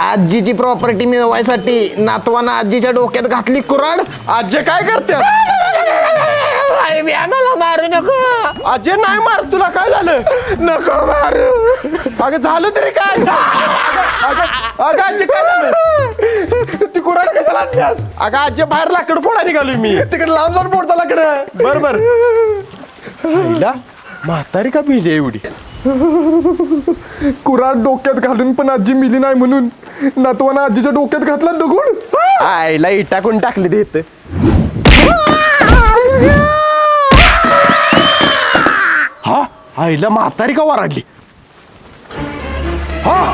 आजीची प्रॉपर्टी मिळवायसाठी नातवानं आजीच्या डोक्यात घातली कुराड आजे काय करते मला मारू नको. अजय नाही मार तुला काय झालं? नको मारू. अगं झालं तरी काय? अगं- अगं आजी काय झालं? ती कुराड कशाला आणल्यास अगं आजी बाहेर लाकड फोडा निघालोय मी. तिकडे लांब जाऊन लाकडं. बर बर. आईला म्हातारी का भिली एवढी? कुराड डोक्यात घालून पण आजी मिली नाही म्हणून. नातवाना आजीच्या डोक्यात घातला दगड आईला इटाकून टाकले टाकली देत हा? आईला म्हातारी का वराडली? हा?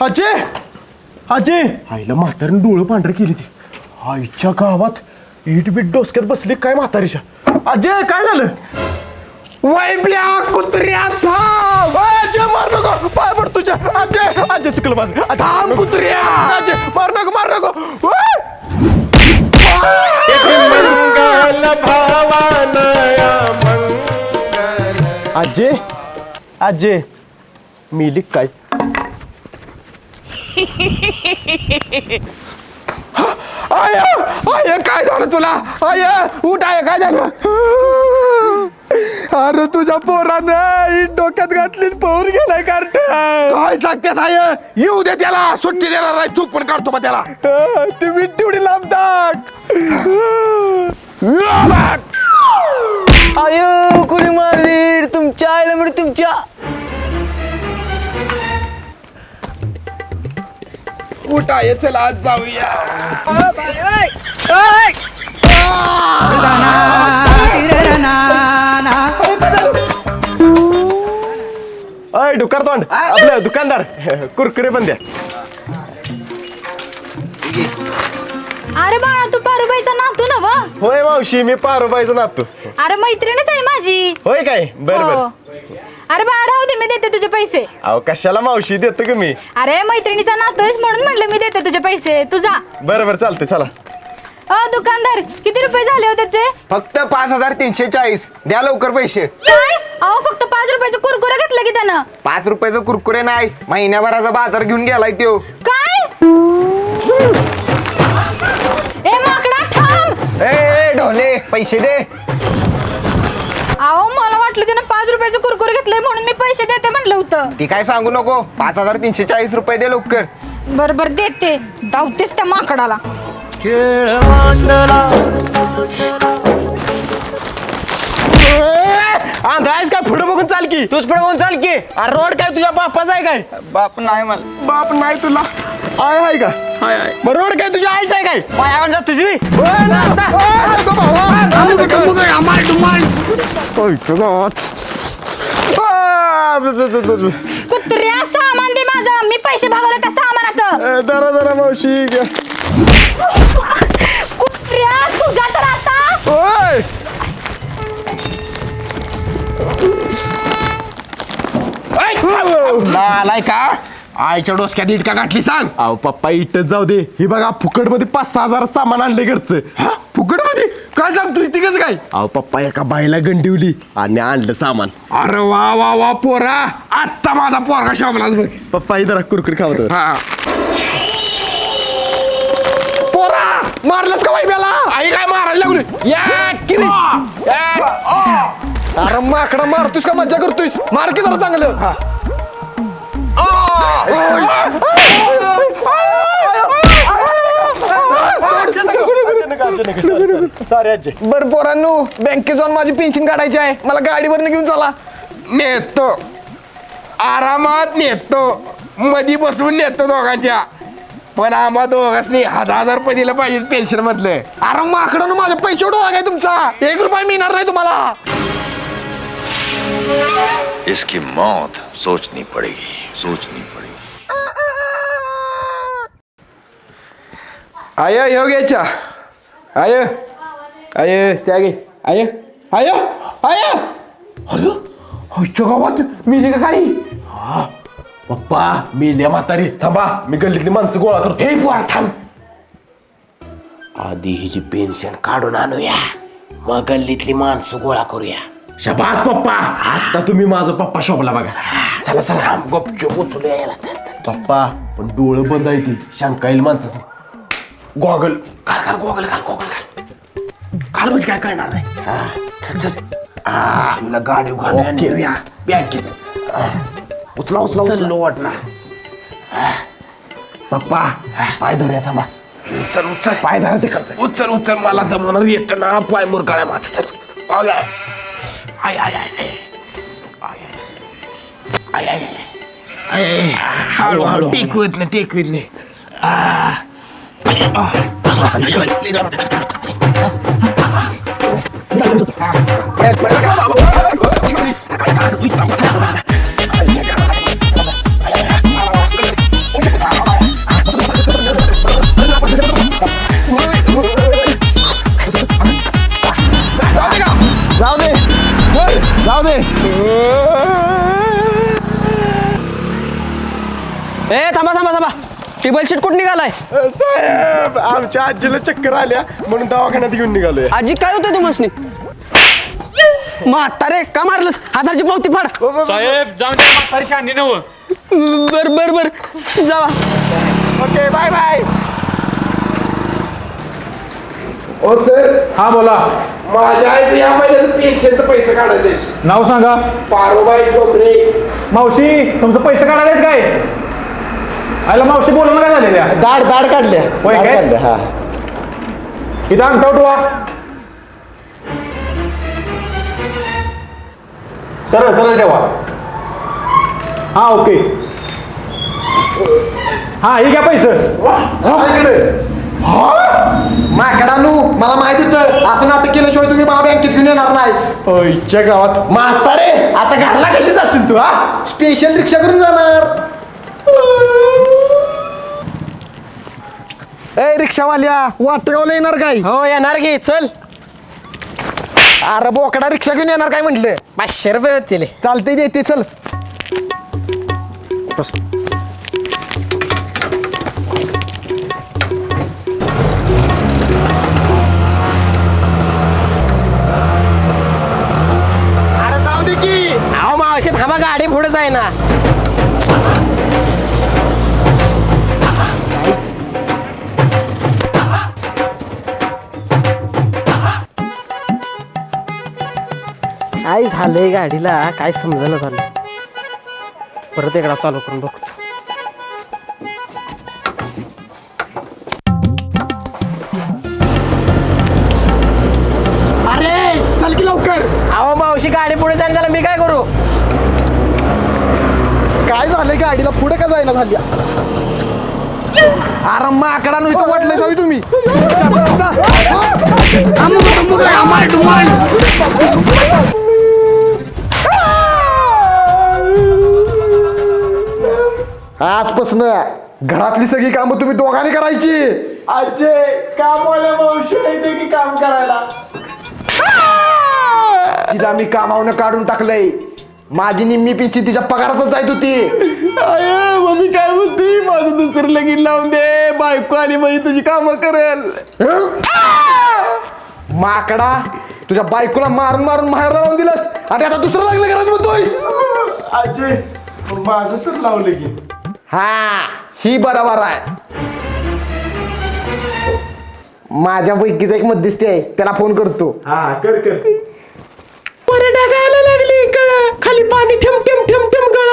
अजय अजय आईला म्हातारीने डोळं पांढरी केली ती. आईच्या गावात इट बीट डोसक्यात बसली काय म्हातारीच्या? अजय काय झालं? वैबल्या कुत्र्या थांब! अजय मार नको! पाय पड तुझ्या! अजय अजय चुकलं माझं. थांब कुत्र्या! अजय मार नको मार नको! अजय अजय मिली काय? आय आय काय झालं तुला? आय उठ आय काय झालं? अरे तुझ्या पोरानं ही डोक्यात घातली आणि पळून गेलाय कार्ट काय सांगतेस आय येऊ दे त्याला. सुट्टी देणार नाही चूक पण काढतो मग त्याला. ती विट्टी उडी लांब टाक कुणी मारली? तुमच्या आईला म्हणजे तुमच्या. उठ आय चला आज जाऊया. अय दुकान तोंड. आपलं दुकानदार. कुरकुरे पण द्या. अरे बाळा तू पारुबाईचा नातू ना व? होय मावशी मी पारोबाईचं नातू. अरे मैत्रीणच आहे माझी. होय काय? बर हो. बर. अरे बाळा राहू दे मी देते तुझे पैसे. अहो कशाला मावशी देतो का मी? अरे मैत्रिणीचा नातू आहेस म्हणून म्हणलं मी देते तुझे पैसे. तुझा बरं बरं चालते चला. अ दुकानदार किती रुपये झाले हो त्याचे? फक्त पाच हजार तीनशे चाळीस. द्या लवकर पैसे. काय? अहो फक्त पाच रुपयाचं कुरकुरे घेतलं की त्यानं. पाच रुपयाचं कुरकुरे नाही. महिन्याभराचा बाजार घेऊन गेलाय त्यो. काय? ए माकडा थांब! ए, ए ढोले पैसे दे. अहो मला वाटलं त्यानं पाच रुपयाचं कुरकुरे घेतलंय म्हणून मी पैसे देते म्हणलं होतं. ती काय सांगू नको. पाच हजार तीनशे चाळीस रुपये दे लवकर. बर बर देते. धावतेस त्या माकडाला. आंधळायस काय पुढे बघून चाल की? तूच पुढे बघून चाल की. अरे रोड काय तुझ्या बापाचा आहे काय? बाप नाही मला. बाप नाही तुला. आय आहे का? हाय हाय. मग रोड काय तुझ्या आईच आहे काय? पायावर जा तुझी. ओय, ना, ना. ओय, नको भावा. ओयच्या गावात. आ, ब- ब- ब- ब- कुत्र्या सामान दे माझं. मी पैसे भागवले त्या सामानाचं? ए, जरा जरा मावशी. घ्या. कुत्र्या तुझा तर आता. ओय! आलाय का? आईच्या डोसक्यात इटका गाठली सांग. अहो पप्पा इटच जाऊ दे. ही बघा फुकटमध्ये पाच सहा हजार सामान आणले घरचं. फुकटमध्ये काय सांगतोय ती कसं काय? अहो पप्पा एका बाईला गंडिवली आणि आणलं सामान. अरे वा वा वा पोरा. आत्ता माझा पोरगा शामलाच बघ. पप्पा इथं कुरकुर खावत हा पोरा मारलंच का बाई मला आई काय मारायला लागली? या. अरे माकडा मारतोस का? मजा करतोयस. मार की जरा चांगलं. सारे आजी. बर पोरांनो बँकेत जाऊन माझी पेन्शन काढायची आहे. मला गाडीवर घेऊन चला. नेतो. आरामात नेतो. मधी बसवून नेतो दोघांच्या. पण आम्हा दोघांनी हजार हजार रुपये दिलं पाहिजे पेन्शन मधलं अरे माकडं माझे पैसे उडवा काय तुमचा एक रुपया मिळणार नाही तुम्हाला इसकी मौत सोचनी पड़ेगी सोचनी पड़ेगी आय ह्यो घ्यायच्या आय आय त्या घे आय आय आय होयच्या गावात मिली का काही पप्पा मेल्या म्हातारी थांबा मी गल्लीतली माणसं गोळा करतो हे पोरा थांब आधी हिची पेन्शन काढून आणूया मग गल्लीतली माणसं गोळा करूया शबास पप्पा आता तुम्ही माझा पप्पा शोभला बघा चला चला गपचूप उचलूया याला चल चल पप्पा पण डोळं बंद आहे ती शंका येईल माणसाचं गॉगल घाल घाल गोगल घाल गोगल घाल घाल म्हणजे काय कळणार नाही हा, चल चल तुला गाडी घालूया नेऊया बँकेत उचला उचला उचललो वाटला पप्पा पाय धरूया थांबा. उचल उचल. पाय धरा ते खर्च. उचल उचल. मला जमणार येत ना पाय मुरकाळ्या माझा चल. आय आय आय आय. आय आय आय हळूहळू टेकवीत नाही टेकवीत नाही. टेबल शीट कुठं निघालाय? साहेब आमच्या आजीला चक्कर आल्या म्हणून दवाखान्यात घेऊन निघालोय. आजी काय होतंय तुम्हाला म्हातारे का मारलंस? हाताची पावती फाड. साहेब जाऊन द्या म्हातारी शानी नव बर बर बर. जावा. Okay bye bye. हो सर. हा बोला. माझ्या आईचं या महिन्यात पेन्शनचं पैसे काढायचे नाव सांगा. पारोबाई डोंगरे मावशी तुमचं पैसे काढायला काय? आयला मावशी बोलणं काय झालेल्या दाढ दाढ काढल्या होय दाढ काय? काढल्या हा. इथं अंगठा उठवा. सरळ सरळ ठेवा. हा ओके. हा हे घ्या पैसे. माकडानू मला माहीत होतं असं नाटक केल्याशिवाय तुम्ही मला बँकेत घेऊन येणार नाही. इच्छा गावात. म्हातारे आता घरला कशी जाशील तू हा? स्पेशल रिक्षा करून जाणार. ए रिक्षावाल्या वाटगावला येणार काय? हो येणार की चल. अरे बोकडा रिक्षा घेऊन येणार काय म्हटलं? पाचशे रुपये होतील. चालतंय देते चल. अरे जाऊ दे की. अहो मावशी थांबा गाडी पुढे जाय ना काय झालंय गाडीला? काय समजेना झालं? परत एकदा चालू करून बघतो. अरे चल की लवकर. अहो मावशी गाडी पुढे जायला त्याला मी काय करू? काय झालंय गाडीला? पुढे का जायला झाली? अरे माकडा इथं वाटलं शावी तुम्ही. आजपासून घरातली सगळी कामं तुम्ही दोघांनी करायची. आजे कामवाल्या मावशी नाही की काम करायला? तिला मी कामावनं काढून टाकलंय. माझी निम्मी पिची तिच्या पगारातच जायत होती. मम्मी काय म्हणते? माझं दुसरं लगीन लावून दे. बायको आली म्हणजे तुझी कामं करेल. माकडा तुझ्या बायकोला मारून मारून मारायला लावून दिलंस. आणि आता दुसरं लागलं करायचं म्हणतोय अजय माझं तर लावलं की हा ही बरोबर आहे. माझ्या पैकीचा एक मध्यस्थी आहे त्याला फोन करतो. हा कर कर. लागली कळ खाली पाणी ठेम ठेम ठेम ठेम गळ.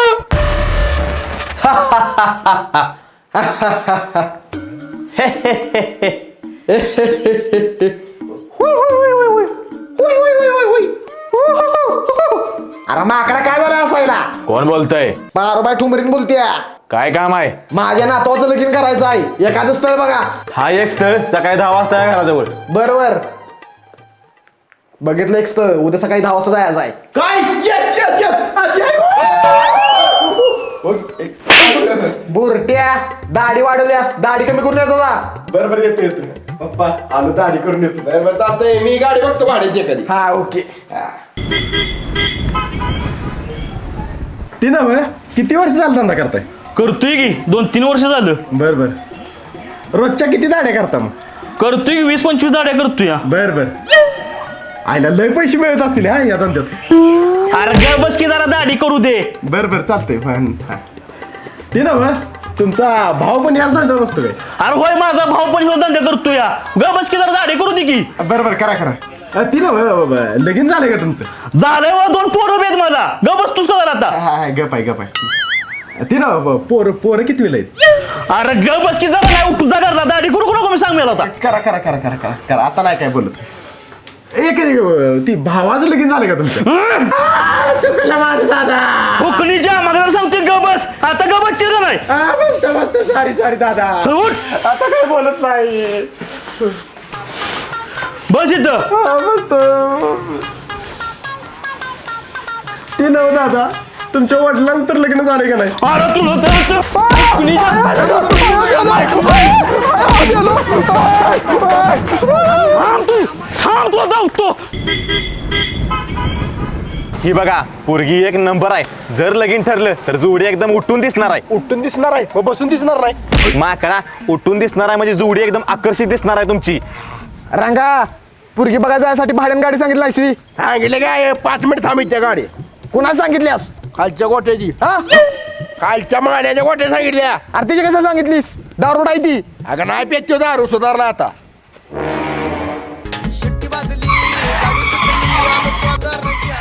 अरे माकडा काय झालं असायला? कोण बोलतय? बारोबाई ठुमरीन बोलते काय काम आहे? माझ्या नातवाचं लगीन करायचं आहे. एखादं स्थळ बघा. हा एक स्थळ सकाळी दहा वाजता आहे घराजवळ. बरोबर. बघितलं एक स्थळ उद्या सकाळी दहा वाजता जायचं आहे. काय? येस येस येस बुरट्या दाढी वाढवल्यास दाढी कमी करून यायचा जा. बरोबर येतो येतो. पप्पा आलो दाढी करून येतो. बरोबर चालतंय. मी गाडी बघतो भाड्याची एखादी. हा ओके. ते ना किती वर्ष झालं धंदा करताय? करतोय की? दोन तीन वर्ष झालं. बर बर. रोजच्या किती दाड्या करता मग? करतोय की वीस पंचवीस दाड्या करतोय या. बर बर. आईला लय पैसे मिळत असतील हा या धंद्यात. अरे ग बस की जरा दाढी करू दे. बर बर चालतंय. ते ना तुमचा भाऊ पण याच धंदा बसतो काय? अरे होय माझा भाऊ पण ह्यो धंदा करतोय या ग बस की जरा दाढी करू दे की. बरं बरं करा करा. अ, ती ना ब- ब- लगीन झालंय का तुमचं? झालंय व दोन पोरं आहेत मला. ग बस तूच का जरा आता. हा हा, गप आहे गप आहे. ती ना पोर पोरं किती वेळ आहेत? अरे ग बस की जरा नाही तुझा करला दाढी करू नको मी सांग आता. करा करा करा करा करा करा. आता नाही काय बोलत. एक एक, ती भावाचं लगीन झालं का तुमचं? आ, चुकलं माझं दादा. कोकणीच्या मागं सांगते ग बस. आता ग बस चिर नाही. आ, मस्त मस्त सॉरी सॉरी दादा. चल उठ. आता काय बोलत नाही. बस इथं. हा, मस्त ते. नव दादा. तुमच्या वडिलांचं तर लग्न झालं का नाही? अरे तुला तर तर कोकणीच्या थांब तू थांब तुला धावतो ही बघा पोरगी एक नंबर आहे. जर लगीन ठरलं तर जोडी एकदम उठून दिसणार आहे. उठून दिसणार आहे मग बसून दिसणार नाही. माकडा उठून दिसणार आहे म्हणजे जोडी एकदम आकर्षित दिसणार आहे तुमची. रांगा पुरगी बघा जायसाठी भाड्यान गाडी सांगितली सांगितलं काय? पाच मिनिट थांबित त्या गाडी. कुणा सांगितल्यास? खालच्या गोट्याची हा? खालच्या माण्याच्या गोट्या सांगितल्या. अरे तिची कसं सांगितलीस? दारोड आहे ती? अगं नाही पेचो दारू सुधारला आता.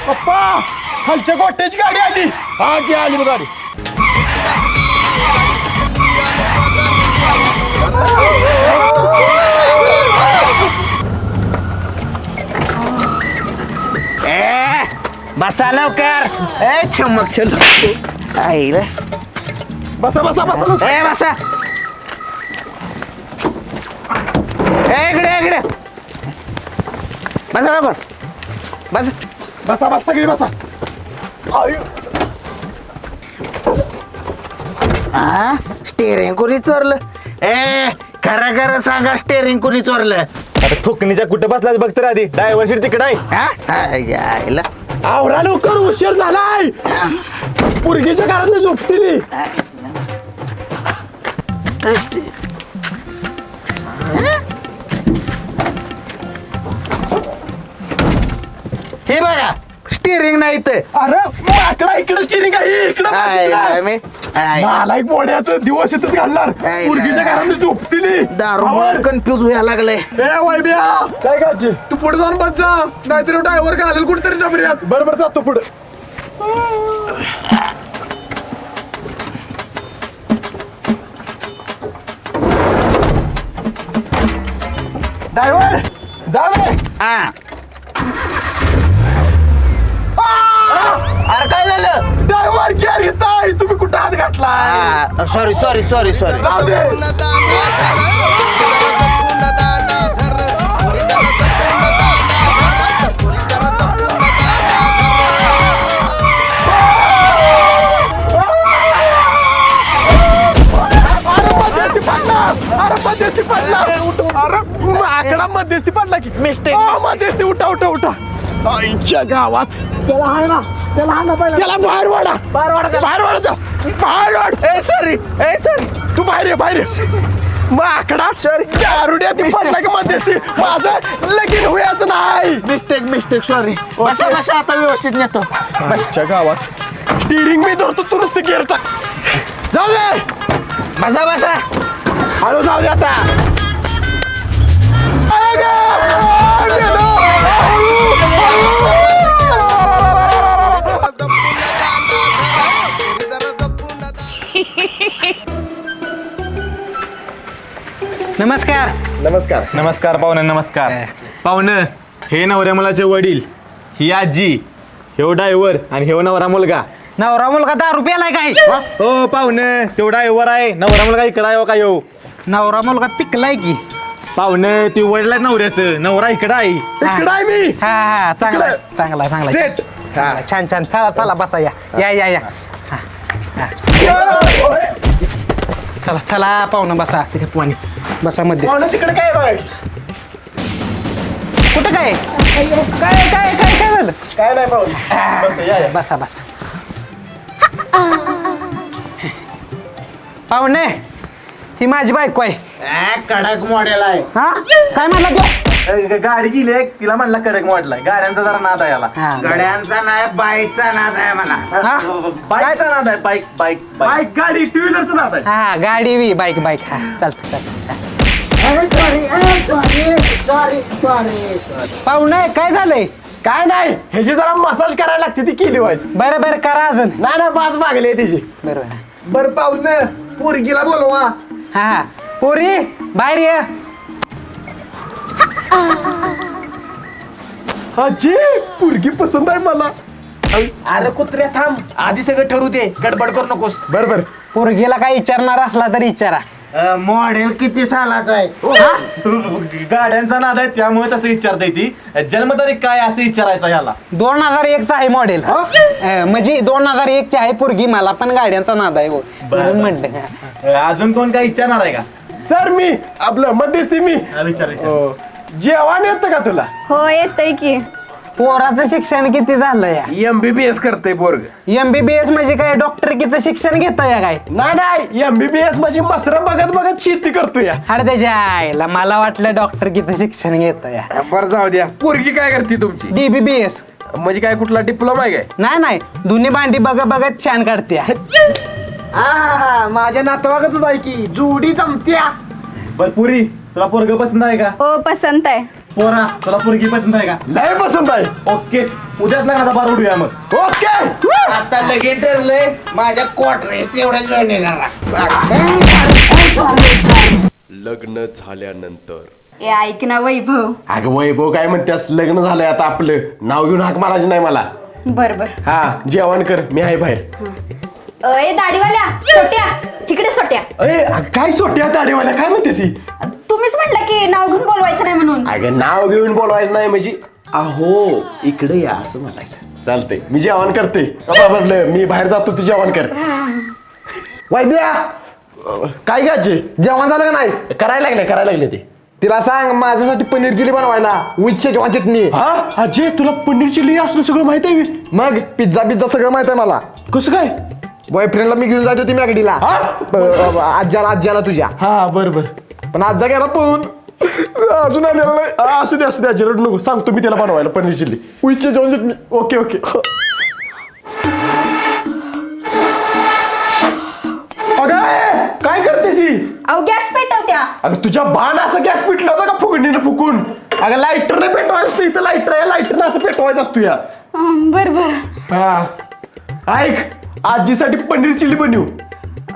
पप्पा खालच्या गोट्याची गाडी आली. हा ती आली बघ गाडी. लवकर. ए चमक चल आईला बसा बसा बसा ए बसा. ए इकडे इकडे. बसा लवकर. बस. बसा बसा सगळी बसा. हा स्टेरिंग कोणी चोरलं? ए खरं खरं सांगा स्टेरिंग कोणी चोरलं? अरे थुकणीच्या कुठं बसलाच बघ तर आधी. ड्रायव्हर सीट तिकडे आहे. हा? हा यायला. आवरा लवकर उशीर झालाय. पुरगीच्या घरातली झोपतील. हे बघा स्टेरिंग नाही इथं. अरे माकडा इकडे चिरी काही इकडे आय, मी आय, नालायक मोड्याचं दिवस इथंच घालणार. आय. घरातली झोपतील दारू कन्फ्यूज व्हायला लागलंय. ए वैब्या काय काची तू पुढे जाऊन बस जा. नाहीतर ड्रायव्हर घालेल कुठेतरी डबऱ्यात बरोबर जातो पुढे. ड्रायव्हर जा रे. हा. अरे काय झालं? ड्रायव्हर गॅर येताय तुम्ही कुठं हात घातलाय? सॉरी सॉरी सॉरी सॉरी जाऊ दे. अरे मध्यस्थी पडला अरे मध्यस्थी पडला अरे आकडा मध्यस्थी पडला की. मिस्टेक मध्यस्थी उठा उठा उठा. आईच्या गावात. त्याला आहे ना त्याला पहिला. त्याला बाहेर वाडा बाहेर वाडा बाहेर वाडा त्याला. बाहेर वाड ए सॉरी ए सॉरी तू बाहेर ये बाहेर ये. मग आकडा सॉरी दारुड्या ती पडला की मध्यस्थी माझं लगीन होयाचं नाही. मिस्टेक मिस्टेक सॉरी बसा बसा आता व्यवस्थित नेतो. आईच्या गावात स्टिअरिंग मी धरतो तू नुसतं गेअर टाक. जाऊ दे. बसा बसा. हळू जाऊ दे आता! अरे ग! नमस्कार. नमस्कार. नमस्कार पाहुणे नमस्कार. पाहुणं हे नवऱ्या मुलाचे वडील ही आजी हेव ड्रायव्हर आणि हेव नवरा मुलगा. नवरा मुलगा दारू प्यालाय काय? हो? पाहुणं तो ड्रायव्हर आहे. नवरा मुलगा इकडं आहे हो का येऊ नवरा मुलगा पिकलाय की. पाहुणं ते वडील आहे नवऱ्याचं. नवरा इकडं आहे. इकडं आहे मी. हा हा चांगला आहे. चांगला आहे, चांगला आहे. चांगला आहे, छान छान. चला चला बसा या. या या या. चला चला पाहुणं बसा. तिथे पाणी बसा मध्ये पाहुणं तिकडे? काय बाय कुठं काय? काय काय काय काय झालं? काय नाही पाहुणे बस या या. बसा बसा. पाहुणे ही माझी बायको आहे. ए, कडक मॉडेल आहे. हा? काय म्हणला तू? गाडी गेली आहे, तिला म्हणला कडक वाटलाय गाड्यांचा जरा नाद आहे याला. हा. गड्यांचा नाही बाईचा नाद आहे मला हा? बाईकचा नाद आहे बाईक बाईक बाईक. गाडी टू व्हीलरचं नाव आहे. हा गाडी वी बाईक बाईक. हा चालतं चालतं. पाहुणे काय झालंय? काय नाही ह्याची जरा मसाज करायला लागते ती केली व्हायचं बरं बरं करा अजून. नाही नाही पाच मागले त्याची बरोबर बर पाहुन पोरगीला बोलवा. हा हा. पोरी बाहेर ये. आजी पुरगी पसंत आहे मला. अरे कुत्र्या थांब. आधी सगळं ठरू दे. गडबड करू नकोस. बर बर. पोरगीला काय विचारणार असला तरी विचारा. मॉडेल किती सालाचा आहे? गाड्यांचा नाद आहे त्यामुळे तसं विचारता ती. जन्मतारीख काय असं विचारायचं याला. दोन हजार एकचा आहे मॉडेल म्हणजे दोन हजार एकची आहे पोरगी मला पण गाड्यांचा नाद आहे हो. म्हणून म्हटलं. अजून कोण काय विचारणार आहे का? सर मी आपलं मध्यस्थी मी. हा, विचार विचार. हो. जेवण येतं का तुला? हो येतय की. पोराचं शिक्षण किती झालं या एमबीबीएस करते पोरग. एमबीबीएस म्हणजे काय? डॉक्टरकीचं शिक्षण घेता या काय? नाही नाही एमबीबीएस माझी मसरं बघत बघत शेती करतो या अरे त्याच्या आईला मला वाटलं डॉक्टरकीचं शिक्षण घेता या बरं जाऊ द्या. पोरगी काय करते तुमची? डीबीबीएस म्हणजे काय कुठला डिप्लोमा आहे काय? नाही नाही दोन्ही भांडी बघत बघत छान काढते. माझ्या नातवागतच आहे की जोडी जमत्या. बर पुरी तुला पोरग पसंत आहे का? हो पसंत आहे. पोरा तुला पोरगी पसंत आहे का? लय पसंत आहे. ओके उद्याच लग्नाचा बार उडूया मग. ओके. आता लगेच ठरलंय माझ्या क्वार्टरेस जण येणार लग्न झाल्यानंतर. ए ऐक ना वैभव. अगं वैभव काय म्हणतेस लग्न झालंय आता आपलं. नाव घेऊन हाक मारायची नाही मला. बर बर. हा जेवण कर. मी आहे बाहेर. ए दाढीवाल्या सोट्या. तिकडे सोट्या. अय काय सोट्या दाढीवाल्या? काय म्हणतेस ही? तुम्हीच म्हटलं की नाव घेऊन बोलवायचं नाही म्हणून. अगं नाव घेऊन बोलवायचं नाही म्हणजे अहो इकडे या असं म्हणायचं. चालतंय मी जेवण करते. बाबा म्हटलं मी बाहेर जातो तू जेवण कर. वैद्या काय घ्यायचे जेवण झालं का नाही? करायला लागले करायला लागले ते. तिला सांग माझ्यासाठी पनीर चिली बनवायला. विथ शेजवान चटणी. हा? अजय तुला पनीर चिली असलं सगळं माहीत आहे? बे? मग पिझ्झा पिझ्झा सगळं माहीत आहे मला. कसं काय? बॉयफ्रेंडला मी घेऊन जात होती मॅगडीला आज्याला आज्याला तुझ्या. हा बर बर. पण आज्जा गेला पळून अजून आलेला नाही. हा, असू दे असू दे आजी रडू नको. सांगतो मी त्याला बनवायला पनीर चिल्ली. विथ शेजवान चटणी ओके ओके. अगं काय करतेस ही? अहो गॅस पेटवत्या. अगं तुझ्या बाण असं गॅस पेटला होता का फुगणीनं फुकून? अगं लाईटरने पेटवायचं असतं इथं. लाईटर आहे लाईटरनं असं पेटवायचं असतो या. अं, बर बर. हा. ऐक आजीसाठी पनीर चिल्ली बनवू.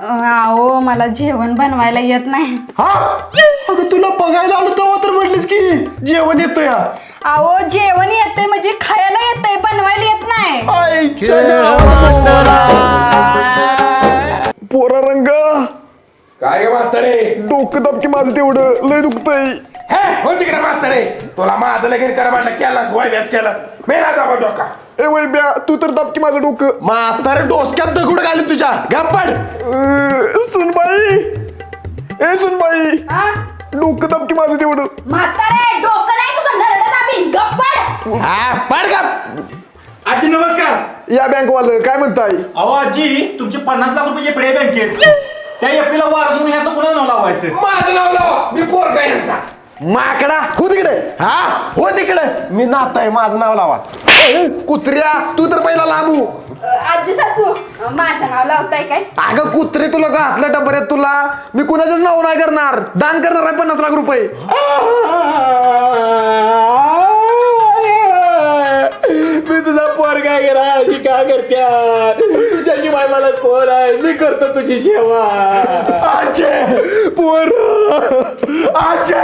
अहो मला जेवण बनवायला येत नाही. हा? अगं तुला बघायला आलो तेव्हा तर म्हटलीस की जेवण येतं या अहो जेवण येतंय म्हणजे खायला येतंय बनवायला येत नाही. आईच्या गावाला. पोरा रंग. काय गे म्हातारे? डोकं दबकी माझं तेवढं. लय दुखतंय. हे हो तिकडे म्हातारे. तुला माझं लगेच करा म्हणलं केलास वायव्यास केलास. मेला जाबा डोका. ए वैब्या तू तर दबकी माझं डोकं. म्हातारे डोसक्यात दगड घालून तुझ्या. गप्पड सुनबाई. ए सुनबाई. हा? डोकं दबकी माझं तेवढं. म्हातारे डोकं नाही तुझं नरडं दाबीन. गप्पड हा पड गप. आजी नमस्कार. या बँक वालं काय म्हणताय? अहो आजी तुमचे पन्नास लाख रुपये एफडी बँकेत त्या एफडीला वार तुम्ही ह्यातलं पुन्हा नाव लावायचं? माझं नाव लावा. मी पोरगा यांचा. माकडा. हो तिकडे हा? हो तिकडे मी नात आहे माझं नाव लावा. ए, कुत्र्या तू तर पहिला लांबू. आजी सासू माझं नाव लावताय काय? अगं कुत्रे तुला घातलं डबऱ्यात तुला. मी कुणाचंच नाव नाही करणार. दान करणार आहे पन्नास लाख रुपये मी तुझा पोर काय करा अशी का करत्या तुझ्याशी बाय मला कोण आहे? मी करतो तुझी सेवा. आजे पोर! आजे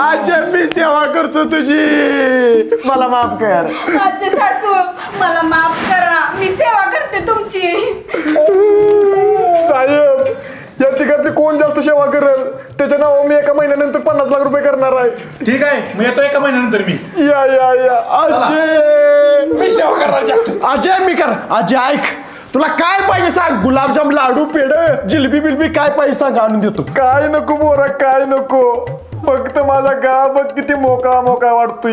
आजे मी सेवा करतो तुझी. मला माफ कर. आजी सासू मला माफ करा. मी सेवा करते तुमची. साहेब या तिघातली कोण जास्त सेवा करेल? त्याच्या नाव मी एका महिन्यानंतर पन्नास लाख रुपये करणार आहे. ठीक आहे मग येतो एका महिन्यानंतर मी. या या या. अजय मी सेवा करणार जास्त. अजय मी कर. अजय ऐक. तुला काय पाहिजे सांग? गुलाबजाम लाडू पेड जिलबी बिलबी काय पाहिजे सांग? आणून देतो. काय नको बोरा काय नको? फक्त माझा गा बघ किती मोकळा मोकळा वाटतोय.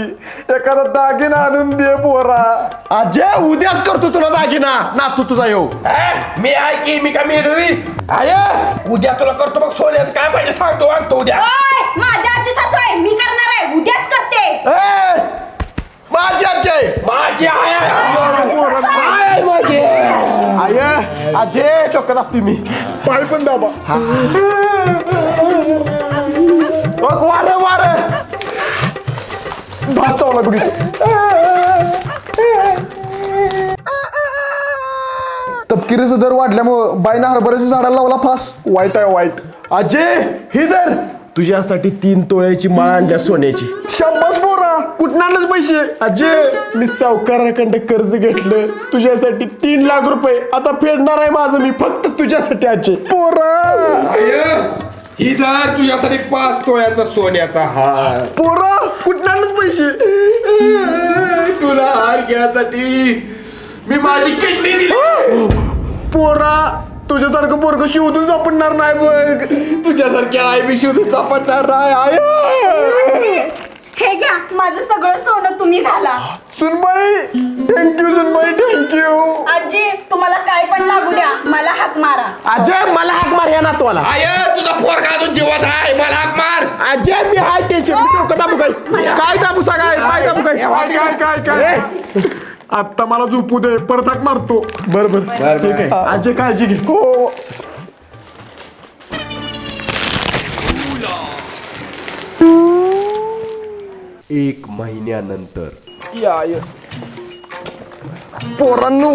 एखादा दागिना आणून दे पोरा. अजय उद्याच करतो तुला दागिना. नातू तुझा येऊ. ए, मी आहे की मी का मेडवी आय उद्या तुला करतो बघ सोन्याचं. काय पाहिजे सांगतो आणतो उद्या. ओय, माझ्या आजी सासू आहे मी करणार आहे. उद्याच करते. ए, माझी अजय माझी आय आहे. माझी. आय अजय डोकं दाबते मी. पाय पण दाबा. बघ वार वार भात चावला बघितलं तपकिरीचा दर वाढल्यामुळं बाईनं हरभऱ्याच्या झाडाला लावला फास. वाईट आहे वाईट. अजय ही धर. तुझ्यासाठी तीन तोळ्याची माळ आणल्या सोन्याची. शंभर पोरा. कुठं आणलंच पैसे? अजय मी सावकाराकडे कर्ज घेतलं. तुझ्यासाठी तीन लाख रुपये. आता फेडणार आहे माझं मी. फक्त तुझ्यासाठी अजय पोरा. ही धर तुझ्यासाठी पाच तोळ्याचा सोन्याचा हार. पोरा कुठं आणलंच पैसे? तुला हार घ्यासाठी मी माझी किडनी दिली. पोरा तुझ्यासारखं पोरग शोधून सापडणार नाही बघ. तुझ्यासारखी आई मी शोधून सापडणार नाही. आय हे घ्या माझं सगळं सोनं तुम्ही घाला. सुनबाई थँक्यू सुनबाई थँक्यू आजी तुम्हाला काय पण लागू द्या मला हाक मारा. अजय मला हाक मार या नातवाला आय तुझा पोरगा अजून जिवत आहे मला हाक मार. अजय मी हाय टेन्शन मी डोकं दाबू काय काय? दाबू सांगा काय दाबू काय काय काय? काय आत्ता मला झोपू दे परत हाक मारतो. बर बर. ठीक आहे. अजय काळजी घे. हो. एक महिन्यानंतर. पोरांनो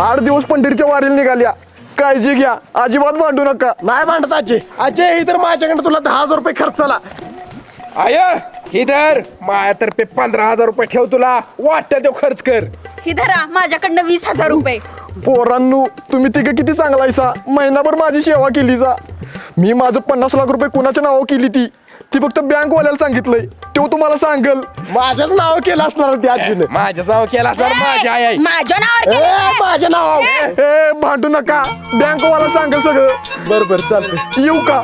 आठ दिवस पंढरीच्या वारीला निघाल्या. काळजी घ्या अजिबात भांडू नका. नाही भांडत अजय अजय ही तर माझ्याकडे तुला दहा हजार रुपये खर्चाला आय ही धर. माझ्यातर्फे पंधरा हजार रुपये ठेव तुला. वाटतं तो खर्च कर. ही धरा माझ्याकडनं वीस हजार रुपये. पोरांनो तुम्ही तिघं किती चांगलायसा महिनाभर माझी सेवा केली जा. मी माझं पन्नास लाख रुपये कुणाच्या नावावर केली ती? ती फक्त बँकवाल्याला सांगितलंय. तो तुम्हाला सांगल. माझ्याच नाव केलं असणार ते आजीने. माझ्या नाव केला असणार माझी आई माझ्या नावावर ए, केलंय. माझ्या नाव ए. भांडू नका. बँकवाला सांगल सगळं. बर बर चालतंय. येऊ का?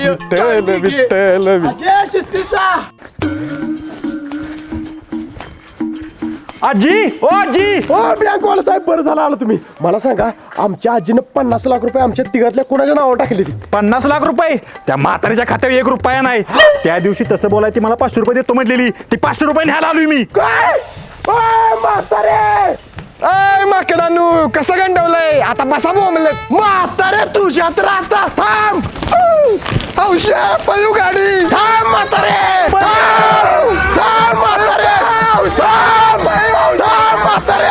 विठ्ठल विठ्ठल अजय शिस्तीचा आजी ओ आजी! हो बँकवाला साहेब बरं झालं आलं तुम्ही. मला सांगा आमच्या आजीनं पन्नास लाख रुपये आमच्या तिघातल्या कोणाच्या नावावर टाकली ती पन्नास लाख रुपये? त्या म्हातारीच्या खात्यावर एक रुपया नाही. त्या दिवशी तसं बोलाय ती मला पाचशे रुपये देतो म्हटलेली. ती पाचशे रुपये न्यायला आलोय मी. काय? ओय, म्हातारे! अय माकडानू कसं गंडवलंय? आता बसा बोंबलत म्हातारे तुझ्यात राहता थांब. हौशा पळू गाडी. थांब म्हातारे! थांब थांब म्हातारे थांब थांब म्हातारे